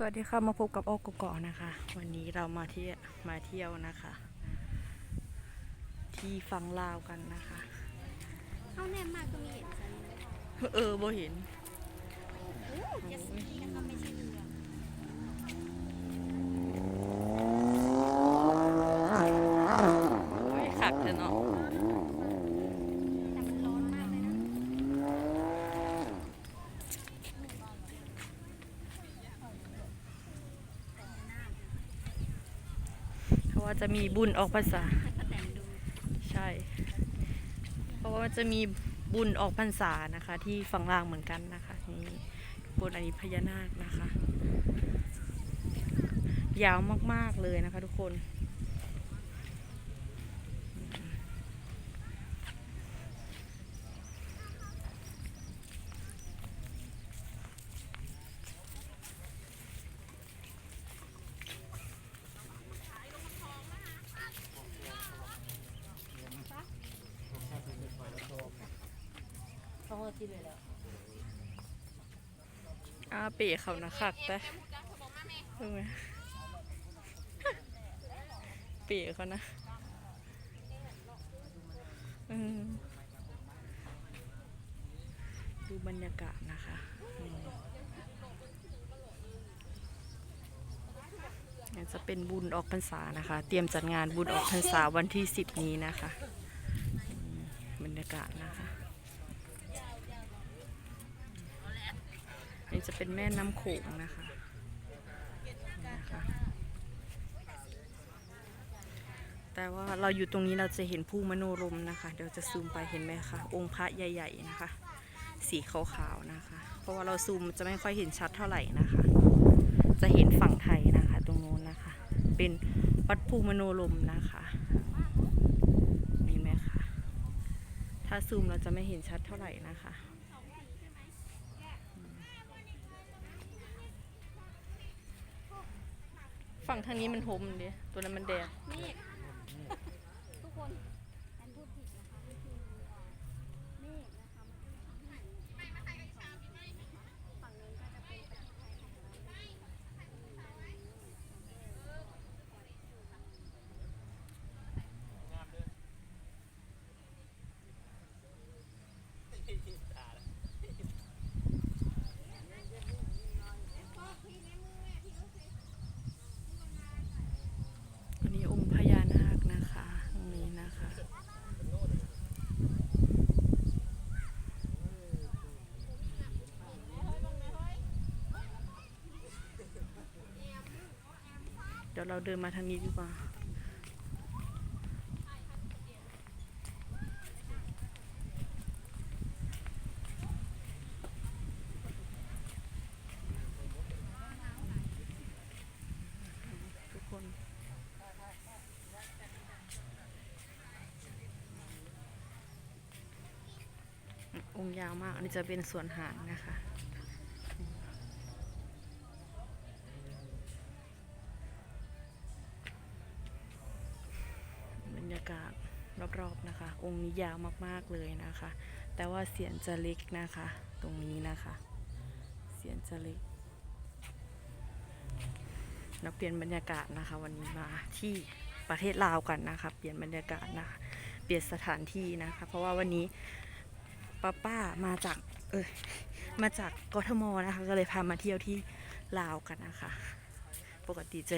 สวัสดีค่ะมาพบกับโอกกอนะคะ วันนี้เรามาเที่ยวมาเที่ยวนะคะ ที่ฟังลาวกันนะคะเข้าแนมมากก็มีเห็นซันนะเออโบเห็นโอ้เจ็ดสีนะคะไม่ใช่เรือ โอ้ยขักเถอะเนาะ แต่มันร้อนมากเลยนะ เพราะ ว่าจะมีบุญออกพรรษา ใช่ เพราะว่าจะมีบุญออกพรรษานะคะ ที่ฝั่งล่างเหมือนกันนะคะนี่บนอันนี้พญานาคนะคะ ยาวมากๆเลยนะคะทุกคน ท้ องเราที่เลยแล้วอาเป๋เขานะคักแต่เออเป๋เขานะดูบรรยากาศนะคะอืมเนี่ยจะเป็นบุญออกพรรษานะคะ เตรียมจัดงานบุญออกพรรษาวันที่สิบนี้นะคะ บรรยากาศนะคะ นนี้จะเป็นแม่น้ำโขงนะคะนะคะแต่ว่าเราอยู่ตรงนี้เราจะเห็นผู้มโนรมนะคะ เดี๋ยวจะซูมไปเห็นไหมคะองค์พระใหญ่ ๆนะคะ สีขาวๆนะคะ เพราะว่าเราซูมจะไม่ค่อยเห็นชัดเท่าไหร่นะคะ จะเห็นฝั่งไทยนะคะ ตรงโน้นนะคะ เป็นวัดภูมโนรมนะคะเห็นไหมคะถ้าซูมเราจะไม่เห็นชัดเท่าไหร่นะคะ ฝั่งทางนี้มันหมดียตัวนั้นมันแดงเมฆทุกคนแอนพูดผิดนะคะไม่คือเมฆนะคะฝั่งนู้นก็จะเป็นประเทศไทยของเราอันนี้องค์พญานาคนะคะตรงนี้นะคะ เดี๋ยวเราเดินมาทางนี้ดีกว่าองค์ยาวมาก อันนี้จะเป็นส่วนหางนะคะ รอบนะคะ องค์นี้ยาวมากๆเลยนะคะ แต่ว่าเสียงจะเล็กนะคะ ตรงนี้นะคะ เสียงจะเล็กเราเปลี่ยนบรรยากาศนะคะ วันนี้มาที่ประเทศลาวกันนะคะ เปลี่ยนบรรยากาศนะคะ เปลี่ยนสถานที่นะคะ เพราะว่าวันนี้ป้าป้ามาจากเออมาจากกทมนะคะ ก็เลยพามาเที่ยวที่ลาวกันนะคะ ปกติจะ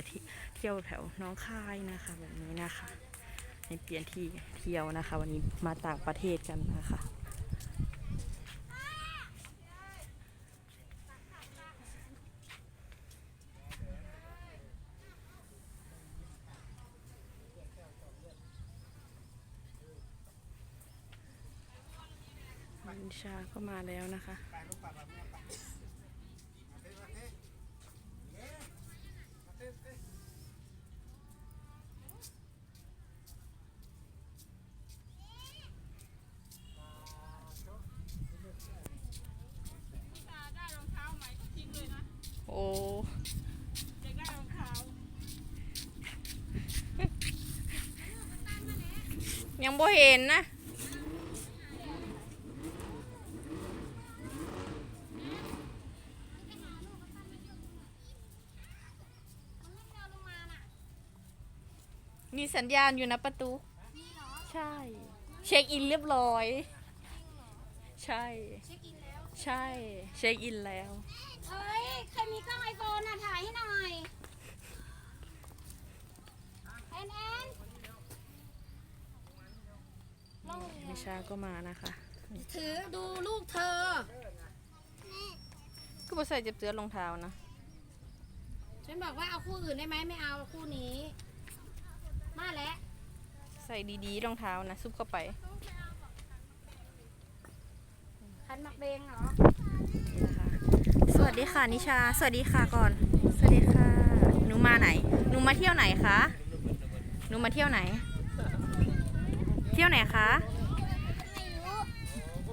เที่ยวแถวหน้องคายนะคะแบบนี้นะคะ ในเปลี่ยนที่เที่ยวนะคะ วันนี้มาต่างประเทศกันนะคะ วินชาก็มาแล้วนะคะ ยังบ่เห็นนะมีสัญญาณอยู่นะประตู ใช่ เช็คอินเรียบร้อย ใช่ ใช่ เช็คอินแล้ว เฮ้ย ใครมีกล้องไอโฟนอะ ถ่ายให้หน่อย แอนแอน ลองนิชาก็มานะคะ ถือดูลูกเธอ ก็บอใส่เจ็บเจือรองเท้านะ ฉันบอกว่าเอาคู่อื่นได้ไหมไม่เอาคู่นี้ มาแล้วใส่ดีๆรองเท้านะ ซุปเข้าไป คันมักเบงเหรอนี่นะคะสวัสดีค่ะนิชา สวัสดีค่ะก่อน สวัสดีค่ะ หนูมาไหน หนูมาเที่ยวไหนคะ หนูมาเที่ยวไหนเที่ยวไหนคะ ไม่รู้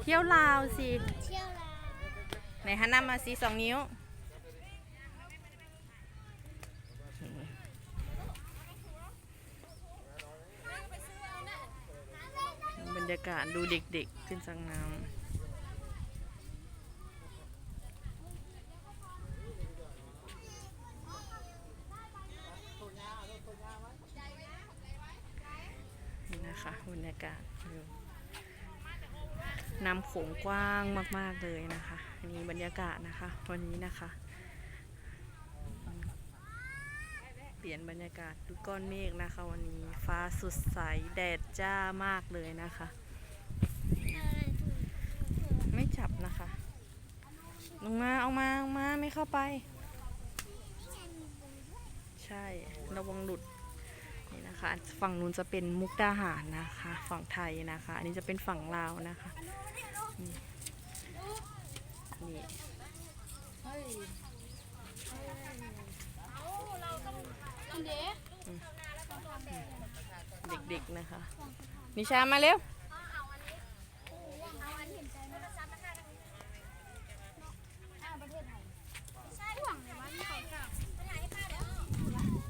เที่ยวลาวสิ เที่ยวลาไหนฮันนามาสิสองนิ้ว บรรยากาศดูเด็กๆ ขึ้นสังน้ำนี่นะคะบรรยากาศน้ำโขงกว้างมาก ๆ เลยนะคะ อันนี้บรรยากาศนะคะ วันนี้นะคะ เปลี่ยนบรรยากาศดูก้อนเมฆนะคะ วันนี้ฟ้าสดใสแดดจ้ามากเลยนะคะ ไม่จับนะคะ ลงมาเอามาเอามาไม่เข้าไป ใช่ระวังหลุด คะ ฝั่งนู้นจะเป็นมุกดาหารนะคะ ฝั่งไทยนะคะ อันนี้จะเป็นฝั่งลาวนะคะนี่เด็กๆนะคะ นิชามาเร็ว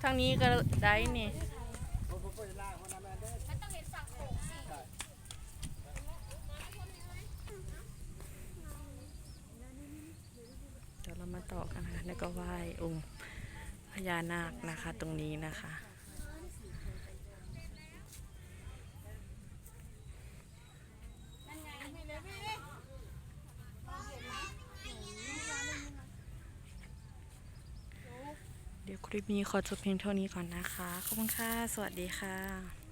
ทางนี้ก็ได้นี่ต้องเห็นฝั่งโขงสิ เดี๋ยวเรา มาต่อกันนะคะแล้วก็ไหว้องค์พญานาคนะคะ ตรงนี้นะคะเลยพี่มองเห็นไหมเดี๋ยวคลิปนี้ขอจบเพียงเท่านี้ก่อนนะคะ ขอบคุณค่ะ สวัสดีค่ะ